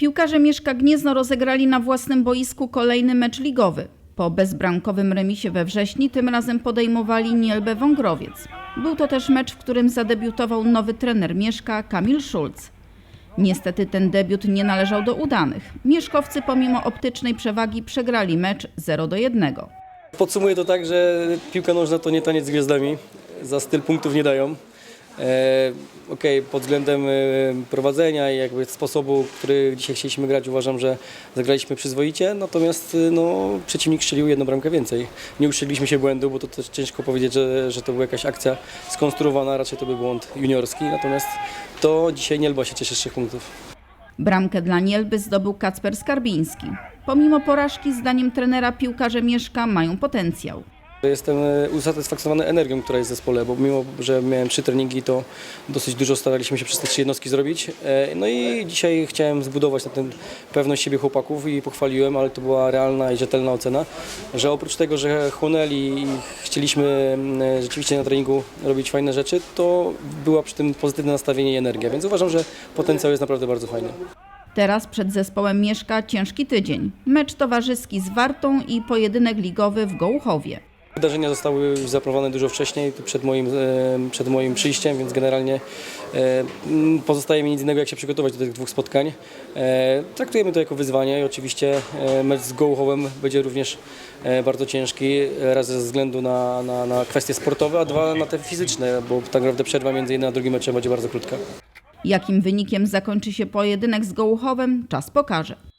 Piłkarze Mieszka Gniezno rozegrali na własnym boisku kolejny mecz ligowy. Po bezbramkowym remisie we wrześniu tym razem podejmowali Nielbę Wągrowiec. Był to też mecz, w którym zadebiutował nowy trener Mieszka Kamil Szulc. Niestety ten debiut nie należał do udanych. Mieszkowcy pomimo optycznej przewagi przegrali mecz 0 do 1. Podsumuję to tak, że piłka nożna to nie taniec z gwiazdami. Za styl punktów nie dają. E, Okej, pod względem e, prowadzenia i jakby sposobu, który dzisiaj chcieliśmy grać, uważam, że zagraliśmy przyzwoicie, natomiast e, no, przeciwnik strzelił jedną bramkę więcej. Nie uszczeliśmy się błędu, bo to też ciężko powiedzieć, że, że to była jakaś akcja skonstruowana, raczej to był błąd juniorski, natomiast to dzisiaj nie Elba się cieszy z trzech punktów. Bramkę dla Nielby zdobył Kacper Skarbiński. Pomimo porażki, zdaniem trenera piłkarze Mieszka mają potencjał. Jestem e, usatysfakcjonowany energią, która jest w zespole, bo mimo, że miałem trzy treningi, to dosyć dużo staraliśmy się przez te trzy jednostki zrobić. E, No i dzisiaj chciałem zbudować na ten pewność siebie chłopaków i pochwaliłem, ale to była realna i rzetelna ocena, że oprócz tego, że chłonęli i chcieliśmy mm, rzeczywiście na treningu robić fajne rzeczy, to była przy tym pozytywne nastawienie i energia, więc uważam, że potencjał jest naprawdę bardzo fajny. Teraz przed zespołem Mieszka ciężki tydzień. Mecz towarzyski z Wartą i pojedynek ligowy w Gołuchowie. Wydarzenia zostały już zaplanowane dużo wcześniej, przed moim, e, przed moim przyjściem, więc generalnie e, pozostaje mi nic innego, jak się przygotować do tych dwóch spotkań. E, Traktujemy to jako wyzwanie i oczywiście mecz z Gołuchowem będzie również bardzo ciężki, raz ze względu na, na, na kwestie sportowe, a dwa na te fizyczne, bo tak naprawdę przerwa między jednym a drugim meczem będzie bardzo krótka. Jakim wynikiem zakończy się pojedynek z Gołuchowem, czas pokaże.